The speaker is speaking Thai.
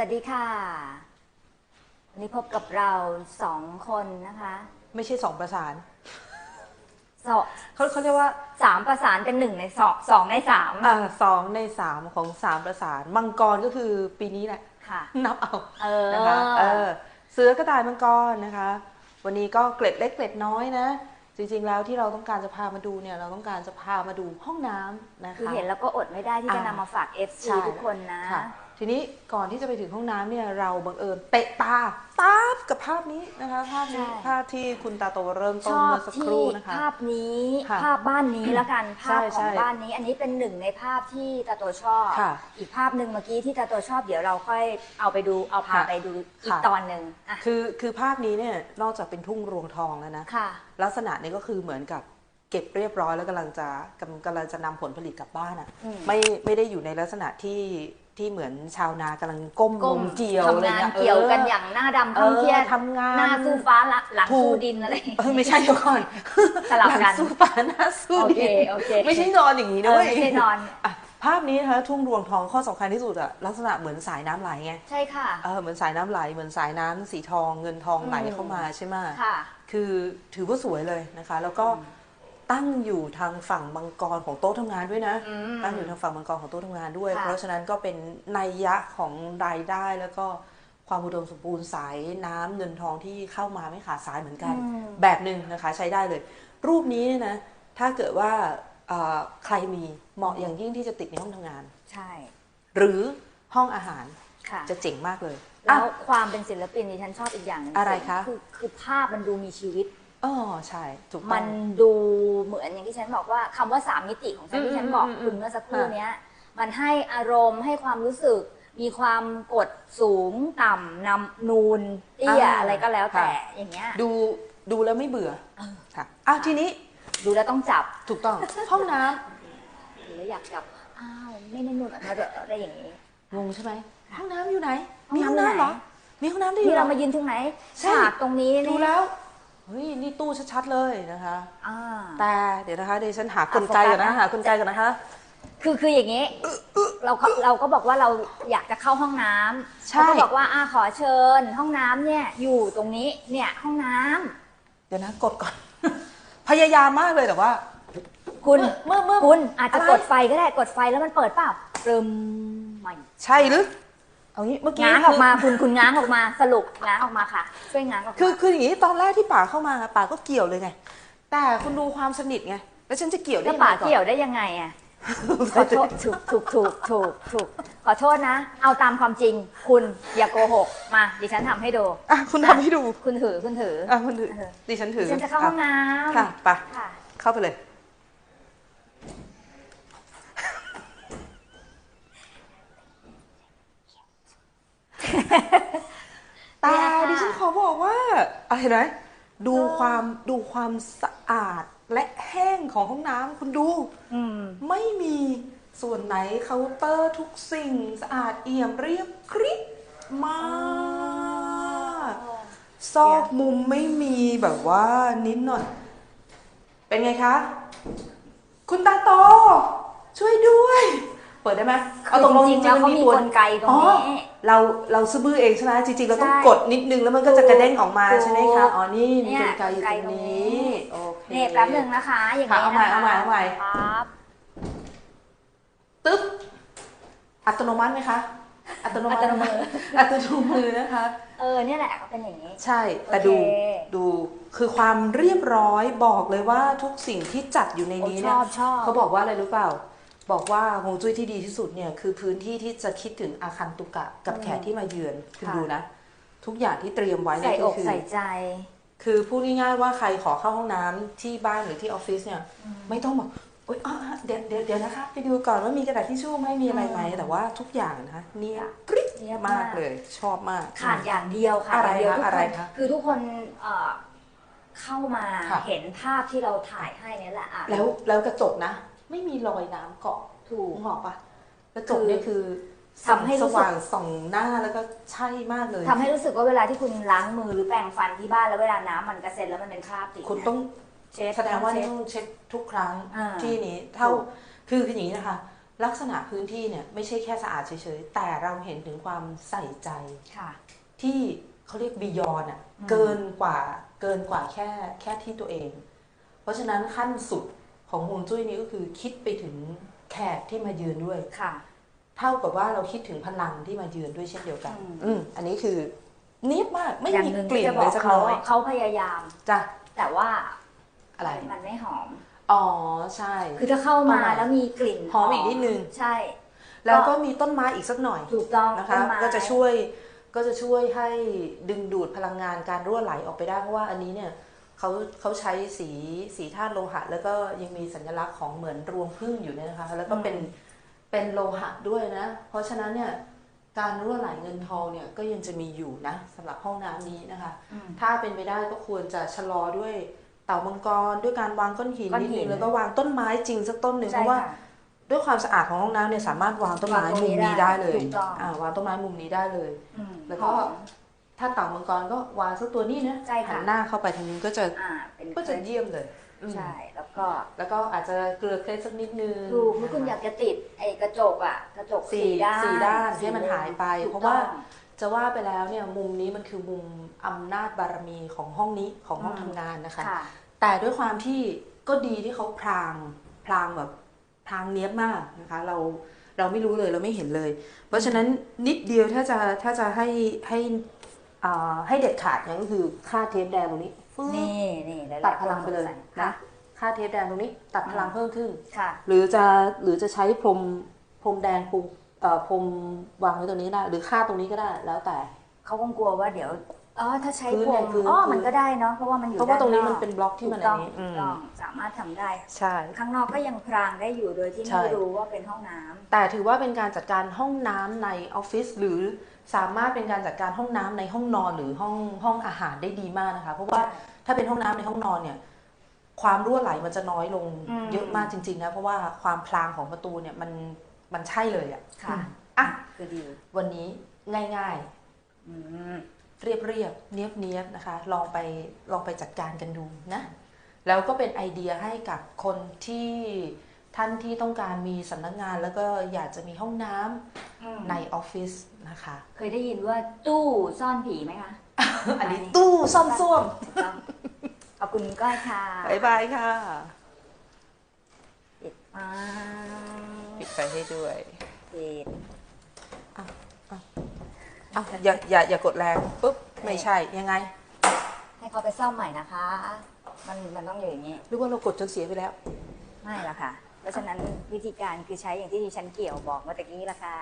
วัสดีค่ะ วันนี้พบกับเราสองคนนะคะไม่ใช่สองประสาน สองเขาเขาเรียกว่าสามประสานเป็นหนึ่งในสองสองในสามอ่าสองในสามของสามประสาน มังกรก็คือปีนี้แหละ ค่ะ นับเอาเออ นะคะเออเสือกระต่ายมังกรนะคะ วันนี้ก็เกล็ดเล็กเกล็ดน้อยนะ จริงๆแล้วที่เราต้องการจะพามาดูเนี่ย เราต้องการจะพามาดูห้องน้ำนะคะคือเห็นแล้วก็อดไม่ได้ที่จะอ่านำมาฝาก FC ใช่ทุกคนนะ ค่ะ ทีนี้ก่อนที่จะไปถึงห้องน้ำเนี่ยเราบังเอิญเตะตาตาบกับภาพนี้นะคะภาพนี้ใช่ ภาพที่คุณตาโตเริ่มชต้นอบเมื่อสักคที่รู่นะคะ ภาพนี้ค่ะภาพบ้านนี้แล้วกันภาพใช่ของใช่บ้านนี้ อันนี้เป็นหนึ่งในภาพที่ตาโตชอบ ค่ะอีกภาพหนึ่งเมื่อกี้ที่ตาโตชอบ เดี๋ยวเราค่อยเอาไปดูเอาพาค่ะไปดูอีกค่ะ ตอนหนึ่งอะคือคือภาพนี้เนี่ยนอกจากเป็นทุ่งรวงทองแล้วนะ ค่ะ ลักษณะนี้ก็คือเหมือนกับเก็บเรียบร้อยแล้วกำลังจะกำกำลังจะนำผลผลิตกลับบ้านอะอืมไม่ไม่ได้อยู่ในลักษณะที่ ที่เหมือนชาวนากำลังก้มก้มลงเกี่ยวอะไรทำงานเงี้ยเกี่ยวกันเอออย่างหน้าดำเอข้ามอเครียดทำงานหน้าสู้ฟ้าละหลังถูกสู้ดินอะไรเออไม่ใช่เดี๋ยวก่อนสลับกันหงสู้ป่าหน้าสู้โอดิเคนโอเคไม่ใช่นอนอย่างนี้เอนะอเว้ยไม่ใช่นอนอะภาพนี้นะคะทุ่งรวงทองข้อสำคัญที่สุดอะลักษณะเหมือนสายน้ำไหลไงใช่ค่ะเออเหมือนสายน้ำไหลเหมือนสายน้ำสีทองเงินทองไหลอืมเข้ามาใช่ไหมค่ะ คือถือว่าสวยเลยนะคะ แล้วก็ ตั้งอยู่ทางฝั่งมังกรของโต๊ะทำงานด้วยนะ อืม ตั้งอยู่ทางฝั่งมังกรของโต๊ะทำงานด้วย ค่ะ เพราะฉะนั้นก็เป็นนัยยะของรายได้แล้วก็ความอุดมสมบูรณ์สายน้ำเงินทองที่เข้ามาไม่ขาดสายเหมือนกันแบบหนึ่งนะคะใช้ได้เลย รูปนี้เนี่ยนะ ถ้าเกิดว่าเอ่อใครมีเหมาะอย่างยิ่งที่จะติดในห้องทำงาน ใช่หรือห้องอาหารค่ะ จะเจ๋งมากเลยแล้อะ วความเป็นศิลปินดิฉันชอบอีกอย่างหนึงอะไรคะ คือคือภาพมันดูมีชีวิต อ๋อใช่ถูกต้มัองนดูเหมือนอย่างที่ฉันบอกว่าคำว่าสามมิติของฉันอืมที่ฉันบอกอืมอืมคุณเมื่อสักครู่ค่ะ เนี้ยมันให้อารมณ์ให้ความรู้สึก มีความกดสูงต่ำนำนูนเตี้ยอะไรก็แล้วแต่อย่างเงี้ย ดูดูแล้วไม่เบื่อเออ ค่ะอะทีนี้ดูแล้วต้องจับถูกต้อง ห้องน้ำหรืออยากจับอ้าวไม่ได้นุ่นอะไรอะไรอย่างนี้ งงใช่ไหมห้องน้ำอยู่ไหนห้องมีน้ำห้องน้ำเหรอไหนมีห้องน้ำได้วยเหที่รเราอ มายืนตรงไหนใช่ ฉากตรงนี้ดูนี่แล้ว เฮ้ยนี่ตู้ชัดๆเลยนะคะ อ่า แต่เดี๋ยวนะคะเดี๋ยวฉันหากลไกก่อนนะอะโฟกัสนะ หากลไกก่อนนะคะ คือคืออย่างนี้ เราก็เราก็บอกว่าเราอยากจะเข้าห้องน้ำใช่ เราก็บอกว่าอ่าขอเชิญ ห้องน้ำเนี่ยอยู่ตรงนี้เนี่ยห้องน้ำเดี๋ยวนะกดก่อน พยายามมากเลยแต่ว่า คุณเมื่อเมื่อคุณอาจจะอะไร กดไฟก็ได้กดไฟแล้วมันเปิดเปล่าเริมใหม่ ใช่หรือ เอางี้เมื่อกี้ง้างออกมาคุณคุณง้างออกมาสรุปง้างออกมาค่ะ ช่วยง้างออกมาคือคืออย่างนี้ตอนแรกที่ป่าเข้ามาป่าก็เกี่ยวเลยไง แต่คุณดูความสนิทไงแล้วฉันจะเกี่ยวได้แล้วยังไงป่าก่อน เกี่ยวได้ยังไงอะ ขอโทษถูกถูกถูกถูกถูกขอโทษนะ เอาตามความจริง คุณอย่าโกหกมาดิฉันทำให้ดู อะคุณทำให้ดูคุณถือคุณถืออะคุณถือเออดิฉันถือดิฉันจะเข้าห้องน้ำค่ะไปค่ะ เข้าไปเลย แต่ดิฉันขอบอกว่าอะไรเห็นไหมดูความดูความสะอาดและแห้งของห้องน้ำคุณดูอืมไม่มีส่วนไหนเคาน์เตอร์ทุกสิ่งสะอาดเอี่ยมเรียบกริบมากซอกมุมไม่มีแบบว่านิดหน่อย เป็นไงคะ คุณตาโต ช่วยด้วย เปิดได้ไหมเอาตรงลงจริงๆแล้วเขามีตัวกลไกตรงอ๋อนี้เราเราซื้อบื้อเองใช่ไหมจริงๆเราต้องใช่กดนิดนึงแล้วมันก็จะกระเด้งออกมาถูกใช่ไหมคะอ๋อนี่มีเนี่กยลไกอยู่กลไกตรงนี้โอเคนี่แป๊บหนึ่งนะคะอย่างนี้ค่ะเอาใหม่นะคะเอาใหม่เอาใหม่ปั๊บตึ๊บอัตโนมัติไหมคะอัตโนมัติอัตโนมืออัตโนมือนะคะเออเนี่ยแหละก็เป็นอย่างนี้ ใช่แต่โอเคดูดูคือความเรียบร้อยบอกเลยว่าทุกสิ่งที่จัดอยู่ในโอ้นี้ชเนี่ยอบชอบเขาบอกว่าอะไรรู้เปล่า บอกว่าฮวงจุ้ยที่ดีที่สุดเนี่ยคือพื้นที่ที่จะคิดถึงอาคันตุกะกับแขกที่มาเยือนคุณค่ะดูนะ ทุกอย่างที่เตรียมไว้ใส่เนี่ยอก็กคือ ใส่ใจ คือพูดง่ายๆว่าใครขอเข้าห้องน้ำที่บ้านหรือที่ออฟฟิศเนี่ยไม่ต้องบอกโอ๊ยอะอะเดี๋ยวเดี๋ยวเดี๋ยวนะคะ ไปดูก่อนว่ามีกระดาษทิชชู่ไหมมีอะไรไหมอืมแต่ว่าทุกอย่างนะคะเนี่ยกริ๊บเนียบมากเลยชอบมาก ขาดอย่างเดียวค่ะอะไรอย่างเดียวทุกคะอะไรคนคะคือทุกคนเอ่อเข้ามาค่ะ เห็นภาพที่เราถ่ายให้เนี่ยแหละอะ แล้วแล้วกระจกนะ ไม่มีรอยน้ำเกาะถูกนึกออกปะกระจกเนี่ยคือทำให้รู้สึกสว่างส่องหน้าแล้วก็ใช่มากเลยทำให้รู้สึกว่าเวลาที่คุณล้างมือหรือแปรงฟันที่บ้านแล้วเวลาน้ำมันกระเซ็นแล้วมันเป็นคราบติดคุณต้องเช็ดแสดงว่าเช็นี่ดต้องเช็คทุกครั้งอ่าที่นี้เท่าถูกคือคืออย่างนี้นะคะ ลักษณะพื้นที่เนี่ยไม่ใช่แค่สะอาดเฉยๆแต่เราเห็นถึงความใส่ใจค่ะที่เขาเรียกบียอนอะอืมเกินกว่าเกินกว่าแค่แค่ที่ตัวเอง เพราะฉะนั้นขั้นสุด ของฮวงจุ้ยนี้ก็คือคิดไปถึงแขกที่มาเยือนด้วยค่ะ เท่ากับว่าเราคิดถึงพลังที่มาเยือนด้วยเช่นเดียวกันอืมอืมอันนี้คือเนียบมากไม่อย่างมีหนึ่งกลิ่นที่จะบเลอยกสักเขาน้อยเขาพยายามจ้ะแต่ว่าอะไรมันไม่หอม อ๋อใช่ คือถ้าเข้ามาเข้ามาแล้วมีกลิ่นหอมอีกนิดนึงใช่ แล้วก็มีต้นไม้อีกสักหน่อยถูกต้องนะคะต้นไม้ก็จะช่วยก็จะช่วยให้ดึงดูดพลังงานการรั่วไหลออกไปได้เพราะว่าอันนี้เนี่ย เขาเขาใช้สีสีธาตุโลหะ แล้วก็ยังมีสัญลักษณ์ของเหมือนรวงผึ้งอยู่เนี่ยนะคะ แล้วก็เป็นเป็นโลหะด้วยนะ เพราะฉะนั้นเนี่ยการรั่วไหลเงินทองเนี่ยก็ยังจะมีอยู่นะสำหรับห้องน้ำนี้นะคะอืมถ้าเป็นไปได้ก็ควรจะชะลอด้วยเต่ามังกรด้วยการวางก้อนหินก้อนนิดหินึนงแล้วก็วางต้นไม้จริงสักต้นหนึ่งเพใช่ราะว่าค่ะด้วยความสะอาดของห้องน้ำเนี่ยสามารถวางต้นไม้วางตรงมุมนี้นี้ได้ได้เลยถูกต้องอ่าวางต้นไม้มุมนี้ได้เลยอืมแล้วก็หอม ถ้าเต่ามังกรก็วางสักตัวนี้นะใช่ค่ะหันหน้าเข้าไปทางนี้ก็จะอ่าเป็นก็จะเยี่ยมเลยอืมใช่แล้วก็แล้วก็อาจจะเกลือเคล็ดสักนิดนึงถูกเมื่อคุณอยากจะติดไอ้กระจกอะกระจกสี่สี่ด้านสี่ด้านสี่ให้มันหายไปถูกเพราะว่าต้องจะว่าไปแล้วเนี่ยมุมนี้มันคือมุมอำนาจบารมีของห้องนี้ของห้องอืมทำงานนะคะค่ะแต่ด้วยความที่ก็ดีที่เขาพรางพรางแบบพรางเนี้ยบมากนะคะ เราเราไม่รู้เลยเราไม่เห็นเลย เพราะฉะนั้นนิดเดียวถ้าจะถ้าจะให้ให้อ่า ให้เด็ดขาดเนี่ยก็คือค่าเทปแดงตรงนี้ฟึ๊บนี่นี่หายๆตัดพลังไปเลยคนสงสันะค่ะค่าเทปแดงตรงนี้ตัดพลังเพิ่มขึ้นค่ะหรือจะหรือจะใช้พรมพรมแดงปูเอ่อพรมวางไว้ตรงนี้ก็ได้ หรือค่าตรงนี้ก็ได้แล้วแต่เขาคงกลัวว่าเดี๋ยวอ๋อถ้าใช้พื้นพรมเนี่ยพื้นอ๋อพื้นมันก็ได้เนาะเพราะว่ามันอยู่เพราะว่าตรงนี้ด้มันเป็นบล็อกที่ถูมันกต้องอันนี้ถูอืกมต้องสามารถทำได้ใช่ข้างนอกก็ยังพรางได้อยู่โดยที่ใช่ไม่รู้ว่าเป็นห้องน้ำแต่ถือว่าเป็นการจัดการห้องน้ำในออฟฟิศหรือ สามารถเป็นการจัดการห้องน้ำในห้องนอนหรือห้องห้องอาหารได้ดีมากนะคะ เพราะว่าถ้าเป็นห้องน้ำในห้องนอนเนี่ย ความรั่วไหลมันจะน้อยลงอืมเยอะมากจริงๆนะเพราะว่าความพลางของประตูเนี่ยมันมันใช่เลยอะค่ะอะคือดีวันนี้ง่ายอืมๆเรียบเรียบๆเนียบเนียบๆนะคะ ลองไปลองไปจัดการกันดูนะ แล้วก็เป็นไอเดียให้กับคนที่ ท่านที่ต้องการมีสำนักงานแล้วก็อยากจะมีห้องน้ำในออฟฟิศนะคะ เคยได้ยินว่าตู้ซ่อนผีไหมคะ อันนี้ตู้ซ่อมส้วมถูกต้องขอบคุณก้อยค่ะบายบายค่ะปิดมาปิดไฟให้ด้วยปิดอ้าวอย่าอย่าอย่ากดแรงปุ๊บไม่ใช่ยังไง ให้เขาไปซ่อมใหม่นะคะ มันมันต้องอยู่อย่างนี้หรือว่าเรากดจนเสียไปแล้ว ไม่ละค่ะ เพราะฉะนั้นวิธีการคือใช้อย่างที่ดิฉันเกี่ยวบอกเมื่อตะกี้ละค่ะ